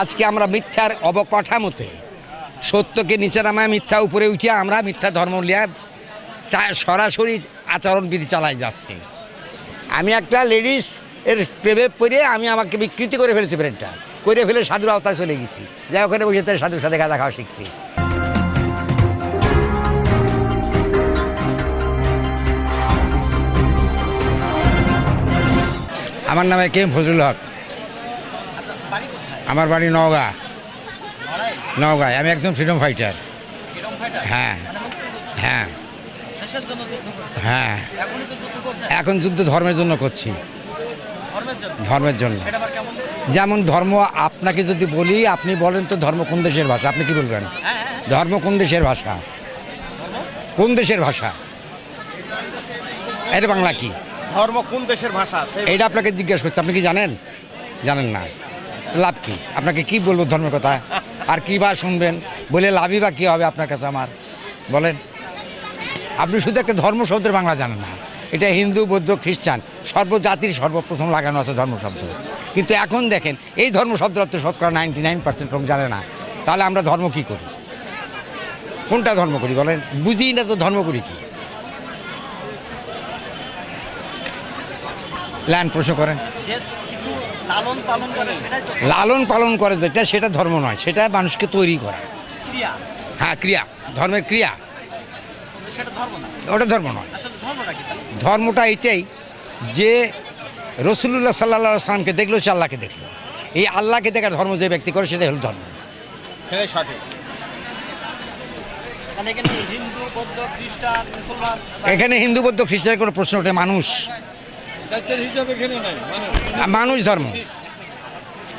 আজকে আমরা মিথ্যার অবকাঠামোতে, সত্যকে নিচে নামায় মিথ্যা উপরে উঠে আমরা মিথ্যা ধর্ম লিয়া সরাসরি আচরণবিধি চালাই যাচ্ছি। আমি একটা লেডিস এর প্রেমে পড়ে আমি আমাকে বিকৃতি করে ফেলেছি ব্রেনটা। করে ফেলে সাধুর আওতায় চলে গেছি। যাই ওখানে বসে তার সাধুর সাথে গাঁদা খাওয়া শিখছি। আমার নামে কে ফজলুল হক। আমার বাড়ি নওগাঁ। নওগাঁয়। আমি একজন ফ্রিডম ফাইটার হ্যাঁ। হ্যাঁ। করছে হ্যাঁ। করছে এখন যুদ্ধ ধর্মের জন্য করছি। ধর্মের জন্য? যেমন ধর্ম আপনাকে যদি বলি আপনি বলেন তো ধর্ম কোন দেশের ভাষা? আপনি কি বলবেন? হ্যাঁ হ্যাঁ ধর্ম কোন দেশের ভাষা? কোন দেশের ভাষা? এটা বাংলা কি? ধর্ম কোন দেশের ভাষা? এটা আপনাকে জিজ্ঞেস করছে। আপনি কি জানেন? জানেন না। লাভ কি? আপনাকে কি বলব ধর্মের কথা? আর কি বা শুনবেন? বলে লাভই বা কী হবে আপনার কাছে আমার? বলেন। আপনি শুধু একটা ধর্ম শব্দের বাংলা জানেন না। এটা হিন্দু, বৌদ্ধ, খ্রিস্টান, সর্বজাতির সর্বপ্রথম লাগানো আছে ধর্ম শব্দ। কিন্তু এখন দেখেন, এই ধর্ম শব্দ অর্থ শতকরা নাইনটি নাইন পার্সেন্ট লোক জানে না। তাহলে আমরা ধর্ম কি করি? কোনটা ধর্ম করি বলেন? বুঝি না তো ধর্ম করি কি? ল্যান্ড প্রশ্ন করেন। লালন পালন করে সেটাই তো। লালন পালন করে যেটা সেটা ধর্ম নয় সেটা মানুষকে তৈরি করা। হ্যাঁ ক্রিয়া ধর্মের ক্রিয়া। ওটা ধর্ম নয়। ধর্মটা এটাই যে রসুল্লাহ সাল্লাহ সাল্লামকে দেখল সে আল্লাহকে দেখল। এই আল্লাহকে দেখার ধর্ম যে ব্যক্তি করে সেটাই হলো ধর্ম। সেটাই সঠিক। এখানে হিন্দু বৌদ্ধ খ্রিস্টান এখানে হিন্দু বৌদ্ধ খ্রিস্টানের কোনো প্রশ্ন ওঠে মানুষ মানুষ। ধর্ম।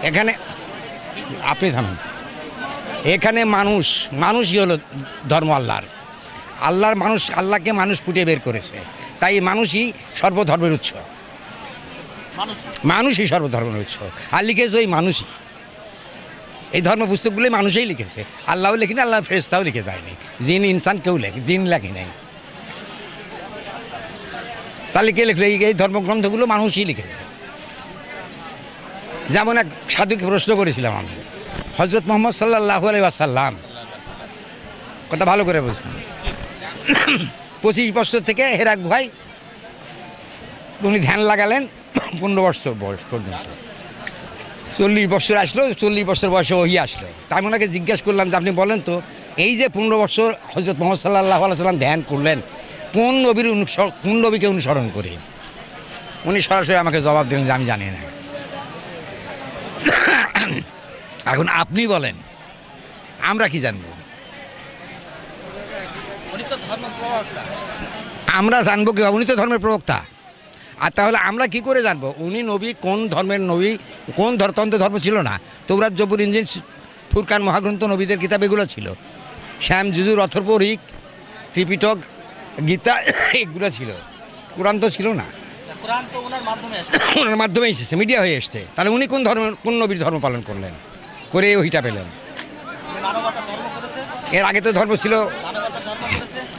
এখানে, আপনি থামেন এখানে মানুষ, মানুষই হলো ধর্ম আল্লাহর। আল্লাহর মানুষ, আল্লাহকে মানুষ ফুটে বের করেছে। তাই মানুষই সর্বধর্মের উৎস। মানুষই সর্বধর্মের উৎস। আর লিখেছে ওই মানুষই। এই ধর্ম পুস্তকগুলোই মানুষই লিখেছে। আল্লাহও লিখিনি আল্লাহ ফেরেস্তাও লিখে যায়নি। জিন, ইনসান কেউ লেখে জিন লেখে নাই। তাহলে কে লিখলো? এই ধর্মগ্রন্থগুলো মানুষই লিখেছে। যেমন এক সাধুকে প্রশ্ন করেছিলাম আমি হজরত মোহাম্মদ সাল্লাহ আসাল্লাম কথা ভালো করে বুঝুন। পঁচিশ বছর থেকে হেরাক ভাই, উনি ধ্যান লাগালেন, পনেরো বছর বয়স পর্যন্ত। চল্লিশ বছর আসলো, চল্লিশ বছর বয়সে ওই আসলো। তাই ওনাকে জিজ্ঞেস করলাম যে, আপনি বলেন তো, এই যে পনেরো বছর হজরত মোহাম্মদ সাল্লাহ সাল্লাম ধ্যান করলেন কোন নবীর অনুসর কোন নবীকে অনুসরণ করে? উনি সরাসরি আমাকে জবাব দিলেন যে আমি জানি না। এখন আপনি বলেন আমরা কি জানব? আমরা জানব কি উনি তো ধর্মের প্রবক্তা। আর তাহলে আমরা কি করে জানব? উনি নবী কোন ধর্মের নবী কোন ধর্তন্ত্র ধর্ম ছিল না? তৌরাত জবুর ইঞ্জিন ফুরকান মহাগ্রন্থ নবীদের কিতাব এগুলো ছিল। শ্যাম যুজুর অথর্পরিক ত্রিপিটক গীতা এগুলো ছিল। কোরআন তো ছিল না। ওনার মাধ্যমে এসেছে। মিডিয়া হয়ে এসছে। তাহলে উনি কোন ধর্ম কোন নবীর ধর্ম পালন করলেন? করে ওইটা পেলেন। করেছে? এর আগে তো ধর্ম ছিল।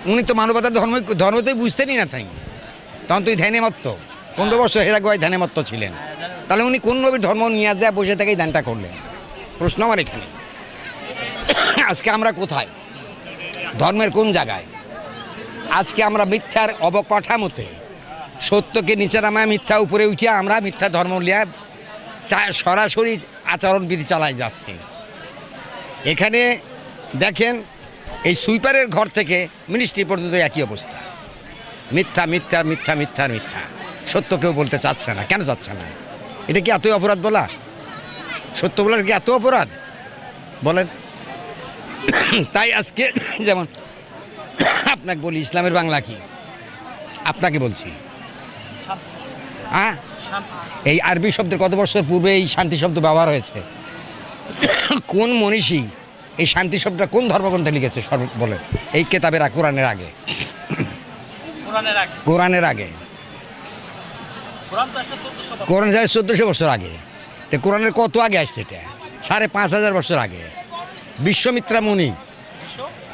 উনি তো মানবতার ধর্ম ধর্ম তো বুঝতেনই না তাই। তখন তুই ধ্যানে মত্ত পনেরো বছর হেরা গোয়ায় ধ্যানে মত্ত ছিলেন। তাহলে উনি কোন নবীর ধর্ম নিয়ে যায় বসে থেকেই ধ্যানটা করলেন? প্রশ্ন আমার এখানে। আজকে আমরা কোথায়? ধর্মের কোন জায়গায়? আজকে আমরা মিথ্যার অবকাঠামোতে, সত্যকে নিচে নামায় মিথ্যা উপরে উঠে আমরা মিথ্যা ধর্ম লিয়া সরাসরি আচরণবিধি চালাই যাচ্ছে। এখানে দেখেন, এই সুইপারের ঘর থেকে মিনিস্ট্রি পর্যন্ত একই অবস্থা। মিথ্যা মিথ্যা মিথ্যা মিথ্যা মিথ্যা। সত্য কেউ বলতে চাচ্ছে না। কেন চাচ্ছে না? এটা কি এতই অপরাধ বলা? সত্য বলার কি এত অপরাধ? বলেন। তাই আজকে যেমন আপনাকে বলি ইসলামের বাংলা কি? আপনাকে বলছি। হ্যাঁ? এই আরবি শব্দের কত বছর পূর্বে এই শান্তি শব্দ ব্যবহার হয়েছে? কোন মনীষী এই শান্তি শব্দটা কোন ধর্মগ্রন্থে লিখেছে? সর্ব বলেন। এই কেতাবের কোরআনের আগে। কোরআনের আগে। কোরআন বছর। চোদ্দোশো বছর আগে। তো কোরআনের কত আগে আসছে এটা? সাড়ে পাঁচ হাজার বছর আগে। বিশ্বমিত্রা মুনি।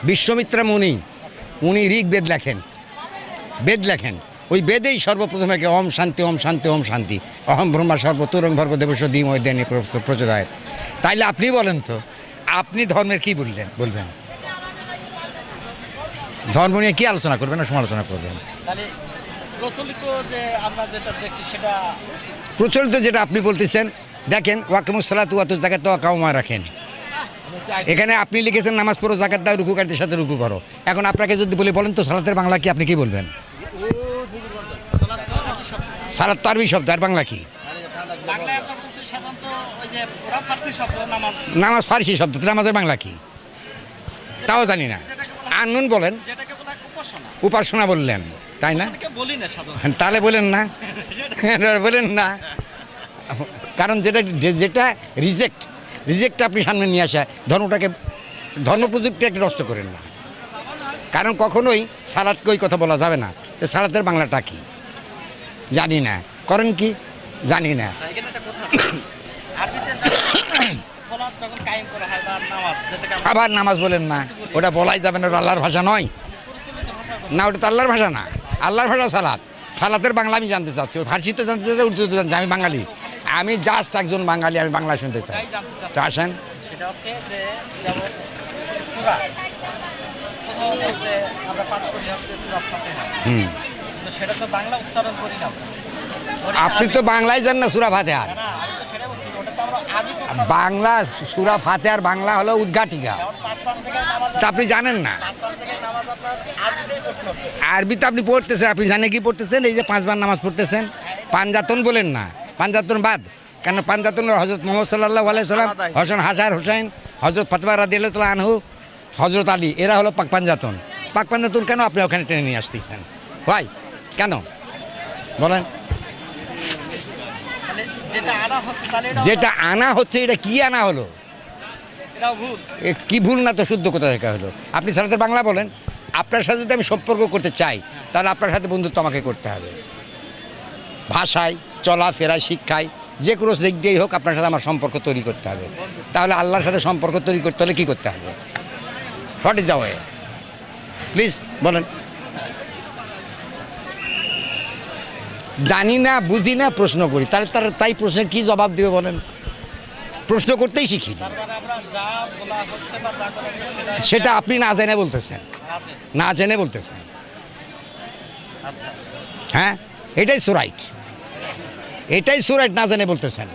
বিশ্বমিত্রা মুনি। উনি ঋগ বেদ লেখেন। বেদ লেখেন। ওই বেদেই সর্বপ্রথমে ওম শান্তি ওম শান্তি ওম শান্তি। অহম ব্রহ্মা সর্বতুরং ভর্গ দেবস্ব দিম ওই দেনি প্রচোদয় তাইলে আপনি বলেন তো আপনি ধর্মের কি বললেন বলবেন? ধর্ম নিয়ে কি আলোচনা করবেন না সমালোচনা করবেন? প্রচলিত যেটা আপনি বলতেছেন দেখেন ওয়াকিমুসালাত ওয়াতুজ জাকাত কাউমা রাখেন। এখানে আপনি লিখেছেন, নামাজ পড়ো জাকাত দাও, রুকু কাটতে সাথে রুকু করো। এখন আপনাকে যদি বলে, বলেন তো, সালাতের বাংলা কি আপনি কি বলবেন? সালাত তো আরবি শব্দ। আর বাংলা কি? নামাজ ফার্সি শব্দ নামাজের বাংলা কি? তাও জানি না। আননুন বলেন। উপাসনা বললেন, তাই না? তাহলে বলেন না। বলেন না। কারণ যেটা যেটা রিজেক্ট রিজেক্ট আপনি সামনে নিয়ে আসা ধর্মটাকে ধর্ম প্রযুক্তি একটা নষ্ট করেন না। কারণ কখনোই সালাদকে ওই কথা বলা যাবে না তো সালাতের বাংলাটা কি? জানি না। করেন কি? জানি না। আবার নামাজ বলেন না। ওটা বলাই যাবে না ওটা আল্লাহর ভাষা নয়। না ওটা তো আল্লাহর ভাষা না। আল্লাহর ভাষা সালাত সালাতের বাংলা আমি জানতে চাচ্ছি। ফার্সি তো জানতে চাচ্ছি উর্দু তো জানতে আমি বাঙালি। আমি জাস্ট একজন বাঙালি আমি বাংলা শুনতে চাই। তো আসেন। তো আপনি তো বাংলায় জান না সুরা ফাতেহার তো তো। বাংলা সুরা ফাতেহার বাংলা হলো উদ্ঘাটিকা। তা আপনি জানেন না। হচ্ছে। আরবিতে আপনি পড়তেছেন আপনি জানে কি পড়তেছেন? এই যে পাঁচবার নামাজ পড়তেছেন। পাঞ্জাতন বলেন না। পাঞ্জাতন বাদ। কেন পাঞ্জাতন হজরত মোহাম্মদ সাল্লাহ আলাইসাল্লাম আলাদাই। হসন হাসার হোসেন হজরত ফতমা রাদিয়াল্লাহ আনহু হজরত আলী এরা হলো পাক পাঞ্জাতন পাক পাঞ্জাতন কেন আপনি ওখানে টেনে নিয়ে আসতেছেন? ভাই কেন? বলেন। যেটা আনা হচ্ছে এটা যেটা আনা হচ্ছে এটা কি আনা হলো? এ কি ভুল না তো শুদ্ধ কোথা থেকে হলো? আপনি সারাতে বাংলা বলেন। আপনার সাথে যদি আমি সম্পর্ক করতে চাই তাহলে আপনার সাথে বন্ধুত্ব আমাকে করতে হবে। ভাষায়। চলাফেরায় শিক্ষায়, যে কোনো দিক দিয়েই হোক আপনার সাথে আমার সম্পর্ক তৈরি করতে হবে। তাহলে আল্লাহর সাথে সম্পর্ক তৈরি করতে হলে কী করতে হবে? What is the way please বলেন। জানি না, বুঝি না, প্রশ্ন করি। তাহলে তার তাই প্রশ্নের কী জবাব দেবে বলেন? প্রশ্ন করতেই শিখি সেটা আপনি না জেনে বলতেছেন। না জেনে বলতেছেন। হ্যাঁ? এটাই সুরাইট এটাই সুরাইট না জেনে বলতেছেন।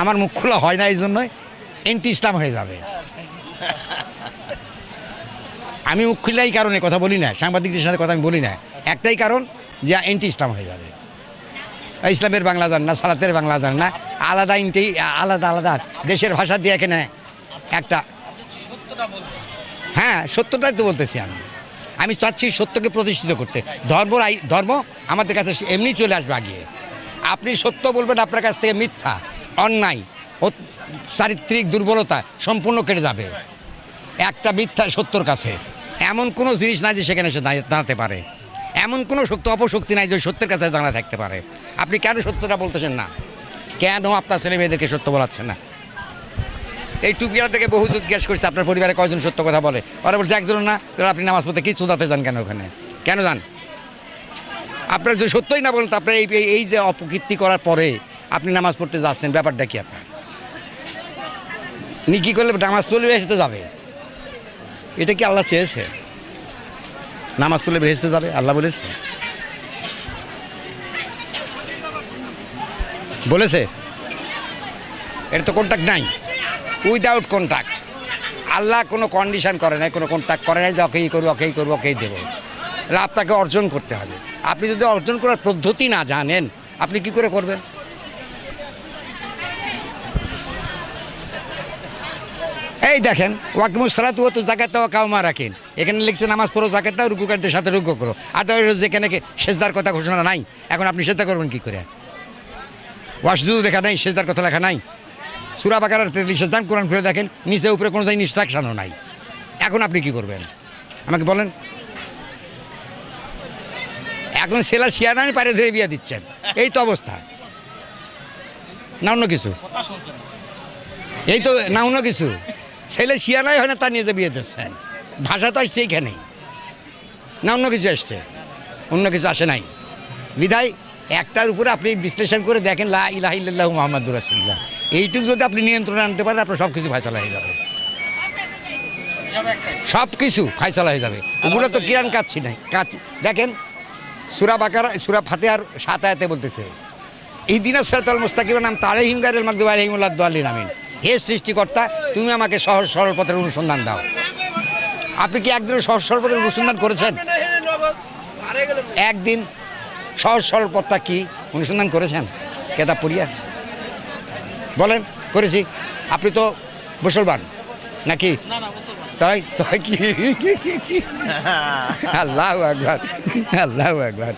আমার মুখ খোলা হয় না এই জন্যই এন্টি ইসলাম হয়ে যাবে। আমি মুখ খুললে এই কারণে কথা বলি না সাংবাদিকদের সাথে কথা আমি বলি না। একটাই কারণ যে এন্টি ইসলাম হয়ে যাবে। ইসলামের বাংলা জান না সালাতের বাংলা জান না আলাদা ইন্টি আলাদা আলাদা দেশের ভাষা দিয়ে এখানে একটা হ্যাঁ সত্যটাই তো বলতেছি আমি। আমি চাচ্ছি সত্যকে প্রতিষ্ঠিত করতে। ধর্ম ধর্ম আমাদের কাছে এমনি চলে আসবে আগিয়ে। আপনি সত্য বলবেন, আপনার কাছ থেকে মিথ্যা, অন্যায় চারিত্রিক দুর্বলতা সম্পূর্ণ কেটে যাবে। একটা মিথ্যা সত্যর কাছে। এমন কোনো জিনিস নাই যে সেখানে সে দাঁড়াতে পারে। এমন কোনো শক্তি, অপশক্তি নাই যে সত্যের কাছে দাঁড়া থাকতে পারে। আপনি কেন সত্যটা বলতেছেন না? কেন আপনার ছেলে মেয়েদেরকে সত্য বলাচ্ছেন না? এই টুকিয়া থেকে বহু জিজ্ঞেস করছে, আপনার পরিবারে কয়জন সত্য কথা বলে? ওরা বলছে একজন না, তাহলে আপনি নামাজ পড়তে কি চুদাতে যান কেন ওখানে? কেন যান? আপনার যদি সত্যই না বলেন, তো এই এই- যে অপকীর্তি করার পরে আপনি নামাজ পড়তে যাচ্ছেন, ব্যাপারটা কি আপনার? নি কি করলে নামাজ পড়লে ভেসতে যাবে। এটা কি আল্লাহ চেয়েছে? নামাজ পড়লে ভেসতে যাবে, আল্লাহ বলেছে? বলেছে? এটা তো কন্ট্যাক্ট নাই। উইদাউট কন্ট্যাক্ট আল্লাহ কোনো কন্ডিশন করে নাই, কোনো কন্ট্রাক্ট করে নাই যে ওকেই করব ওকেই করব ওকেই দেবো। আপনাকে অর্জন করতে হবে। আপনি যদি অর্জন করার পদ্ধতি না জানেন, আপনি কি করে করবেন? এই দেখেন, ওয়াকিমুস সালাত ও তো জাকাত কাউমা রাখেন এখানে লিখছে, নামাজ পড়ো জাকাত দাও রুকু কাটতে সাথে রুকু করো। আর যেখানে সেজদার কথা ঘোষণা নাই। এখন আপনি সেজদা করবেন কি করে? ওয়াসদুদ লেখা নাই, সেজদার কথা লেখা নাই। সুরা বাকার সেজদান কোরআন খুলে দেখেন নিচে উপরে কোনো দিন ইনস্ট্রাকশনও নাই। এখন আপনি কি করবেন? আমাকে বলেন। এখন সেলা শিয়ানানি পারে ধরে বিয়ে দিচ্ছেন। এই তো অবস্থা। না অন্য কিছু। এই তো না অন্য কিছু। ছেলে শিয়ানাই হয় না তা নিয়ে যে বিয়ে দিচ্ছেন। ভাষা তো আসছে এইখানেই না অন্য কিছু আসছে। অন্য কিছু আসে নাই। বিধায় একটার উপরে আপনি বিশ্লেষণ করে দেখেন লা ইলাহা মুহাম্মাদুর রাসূলুল্লাহ। এইটুকু যদি আপনি নিয়ন্ত্রণে আনতে পারেন, আপনার সব কিছু ফায়সালা হয়ে যাবে। সব কিছু ফায়সালা হয়ে যাবে। ওগুলো তো কিরান কাচ্ছি নাই। কাজ দেখেন, সুরা বাকার, সুরা ফাতেহার সাত আয়াতে বলতেছে এই দিন সৈতাল মুস্তাকিমের নাম তারে হিমগারের মাধ্যমে রহিমুল্লাহ দোয়ালিন আমিন। হে সৃষ্টিকর্তা, তুমি আমাকে সহজ সরল পথের অনুসন্ধান দাও। আপনি কি একদিন সহজ সরল পথের অনুসন্ধান করেছেন? একদিন সহজ সরল পথটা কি অনুসন্ধান করেছেন? কেতাব পড়িয়া? বলেন করেছি। আপনি তো মুসলমান নাকি? না না মুসলমান। তাই তাই কি? আল্লাহ একবার আল্লাহ একবার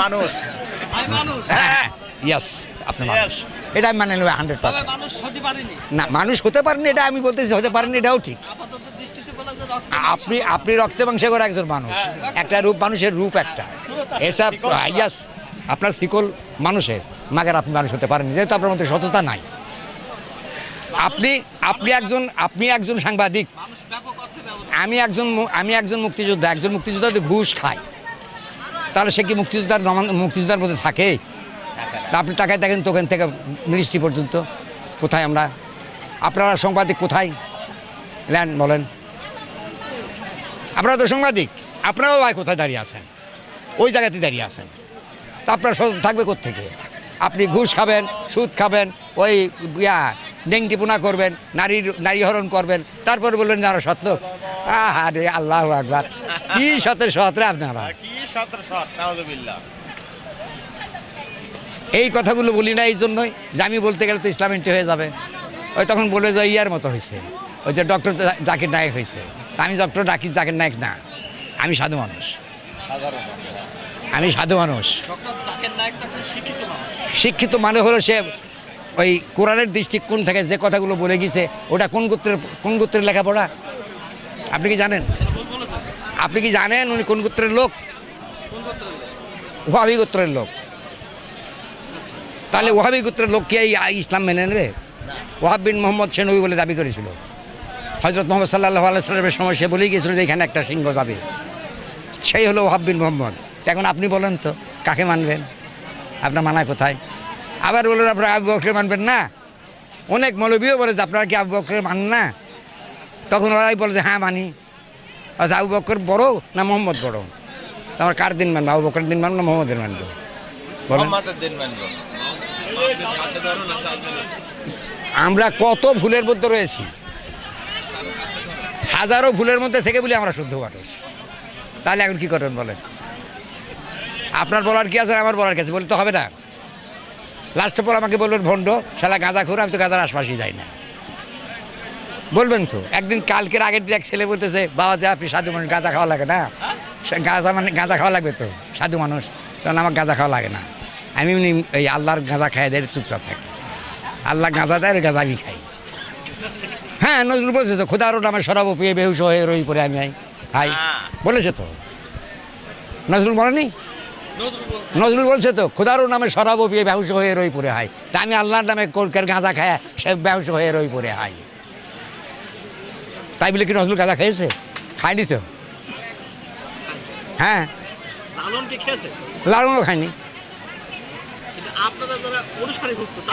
মানুষ। ইয়াস আপনি মানুষ। এটা আমি মানে নেব হান্ড্রেড পার্সেন্ট মানুষ হতে পারিনি। না মানুষ হতে পারেন এটা আমি বলতেছি হতে পারেন এটাও ঠিক। আপনি আপনি রক্তে মাংসে করে একজন মানুষ। একটা রূপ মানুষের রূপ একটা। এসব ইয়াস আপনার শিকল মানুষের। মাগার আপনি মানুষ হতে পারেন যেহেতু আপনার মধ্যে সততা নাই। আপনি আপনি একজন আপনি একজন সাংবাদিক। আমি একজন আমি একজন মুক্তিযোদ্ধা একজন মুক্তিযোদ্ধা যদি ঘুষ খায়, তাহলে সে কি মুক্তিযোদ্ধার মুক্তিযোদ্ধার মধ্যে থাকে? তা আপনি তাকায় দেখেন তো ওখান থেকে মিনিস্ট্রি পর্যন্ত, কোথায় আমরা? আপনারা সাংবাদিক কোথায়? ল্যান্ড বলেন। আপনারা তো সাংবাদিক, আপনারাও ভাই কোথায় দাঁড়িয়ে আছেন? ওই জায়গাতে দাঁড়িয়ে আছেন। তা আপনার থাকবে থেকে আপনি ঘুষ খাবেন সুদ খাবেন ওই ইয়া ডেংটিপুনা করবেন নারীর নারী হরণ করবেন তারপরে বলবেন যারা সত্য। আহা রে আল্লাহ আকবার। কি সতের সতরে আপনারা এই কথাগুলো বলি না এই জন্যই যে আমি বলতে গেলে তো ইসলাম এন্ট্রি হয়ে যাবে। ওই তখন বলে যে ইয়ার মতো হয়েছে। ওই যে ডক্টর জাকির নায়ক হয়েছে। আমি ডক্টর ডাকির জাকির নায়ক না। আমি সাধু মানুষ। আমি সাধু মানুষ। শিক্ষিত মানে হলো সে ওই কোরআনের দৃষ্টিকোণ থেকে যে কথাগুলো বলে গেছে ওটা কোন গোত্রের কোন গোত্রের লেখাপড়া? আপনি কি জানেন? আপনি কি জানেন উনি কোন গোত্রের লোক? ওহাবি গোত্রের লোক? তাহলে ওহাবি গোত্রের লোক কি এই ইসলাম মেনে নেবে? ওহাব বিন মোহাম্মদ সে নবী বলে দাবি করেছিল। হজরত মোহাম্মদ সাল্লাহ আলাইসাল্লামের সময় সে বলেই গিয়েছিল যে এখানে একটা সিংহ যাবে। সেই হলো ওহাব বিন মোহাম্মদ। এখন আপনি বলেন তো কাকে মানবেন? আপনার মানায় কোথায়? আবার বললেন আপনার আবু বকরে মানবেন না? অনেক মৌলবীও বলে যে আপনারা কি আবু বকরে মান না? তখন ওরাই বলে যে হ্যাঁ মানি। আচ্ছা আবু বকর বড় না মোহাম্মদ বড়? আমার কার দিন মানবো আবু বকরের দিন মানবো না মোহাম্মদের মানবো? বলেন। আমরা কত ভুলের মধ্যে রয়েছি। হাজারো ভুলের মধ্যে থেকে বলি আমরা শুদ্ধ মানুষ। তাহলে এখন কি করবেন বলেন? আপনার বলার কি আছে আমার বলার কি আছে? বলে তো হবে না। লাস্ট পর আমাকে বলবেন ভণ্ড শালা গাঁজা খুর আমি তো গাঁজার আশপাশেই যাই না। বলবেন তো একদিন কালকের আগের দিন এক ছেলে বলতেছে বাবা যে আপনি সাধু মানুষ গাঁজা খাওয়া লাগে না? সে গাঁজা মানে গাঁজা খাওয়া লাগবে তো সাধু মানুষ। কারণ আমার গাঁজা খাওয়া লাগে না। আমি এমনি এই আল্লাহর গাঁজা খাই দেয় চুপচাপ থাকি। আল্লাহ গাঁজা দেয় আর গাঁজা আমি খাই। হ্যাঁ নজরুল বলছে তো খোদারও নামে সরাবো পেয়ে বেহুশ হয়ে রই পরে আমি আই হাই বলেছে তো। নজরুল বলেনি? নজরুল বলছে তো খোদারও নামে সরাবো পেয়ে বেহুশ হয়ে রই পড়ে হাই তা আমি আল্লাহর নামে কলকার গাঁজা খায় সে বেহুশ হয়ে রই পরে হাই তাই বলে কি নজরুল গাঁজা খেয়েছে? খায়নি তো? হ্যাঁ। লালনও খায়নি।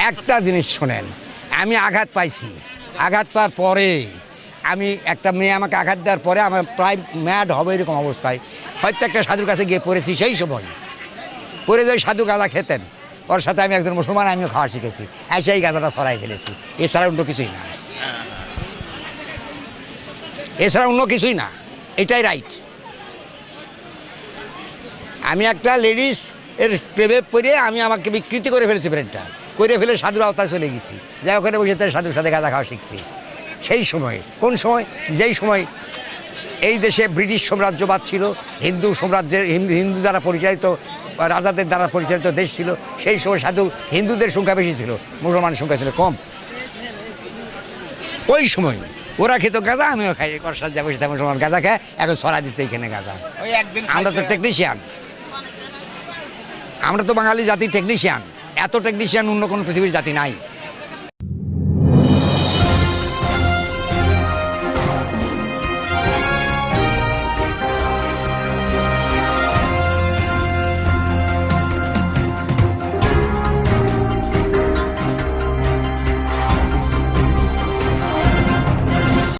একটা জিনিস শোনেন আমি আঘাত পাইছি। আঘাত পাওয়ার পরে আমি একটা মেয়ে আমাকে আঘাত দেওয়ার পরে আমার প্রায় ম্যাড হবে এরকম অবস্থায়। হয়তো একটা সাধুর কাছে গিয়ে পড়েছি সেই সময়। পরে যে সাধু গাঁজা খেতেন, ওর সাথে আমি একজন মুসলমান, আমিও খাওয়া শিখেছি। এসে এই গাঁজাটা সরাই ফেলেছি। এছাড়া অন্য কিছুই না। এছাড়া অন্য কিছুই না। এটাই রাইট আমি একটা লেডিস এর প্রেমে পড়ে আমি আমাকে বিকৃতি করে ফেলেছি ব্রেনটা করে ফেলে সাধুর আওতায় চলে গেছি। যাই ওখানে বসে তার সাধুর সাথে গাঁদা খাওয়া শিখছি। সেই সময়ে, কোন সময়? যেই সময় এই দেশে ব্রিটিশ সাম্রাজ্যবাদ ছিল, হিন্দু সাম্রাজ্যের হিন্দু দ্বারা পরিচালিত রাজাদের দ্বারা পরিচালিত দেশ ছিল সেই সময় সাধু হিন্দুদের সংখ্যা বেশি ছিল মুসলমানের সংখ্যা ছিল কম। ওই সময় ওরা খেত গাঁজা আমিও খাই ওর যা বসে থাকি মুসলমান গাঁজা খায় এখন সরা দিচ্ছে এখানে গাঁজা। ওই একদিন আমরা তো টেকনিশিয়ান আমরা তো বাঙালি জাতির টেকনিশিয়ান এত টেকনিশিয়ান অন্য কোনো পৃথিবীর জাতি নাই।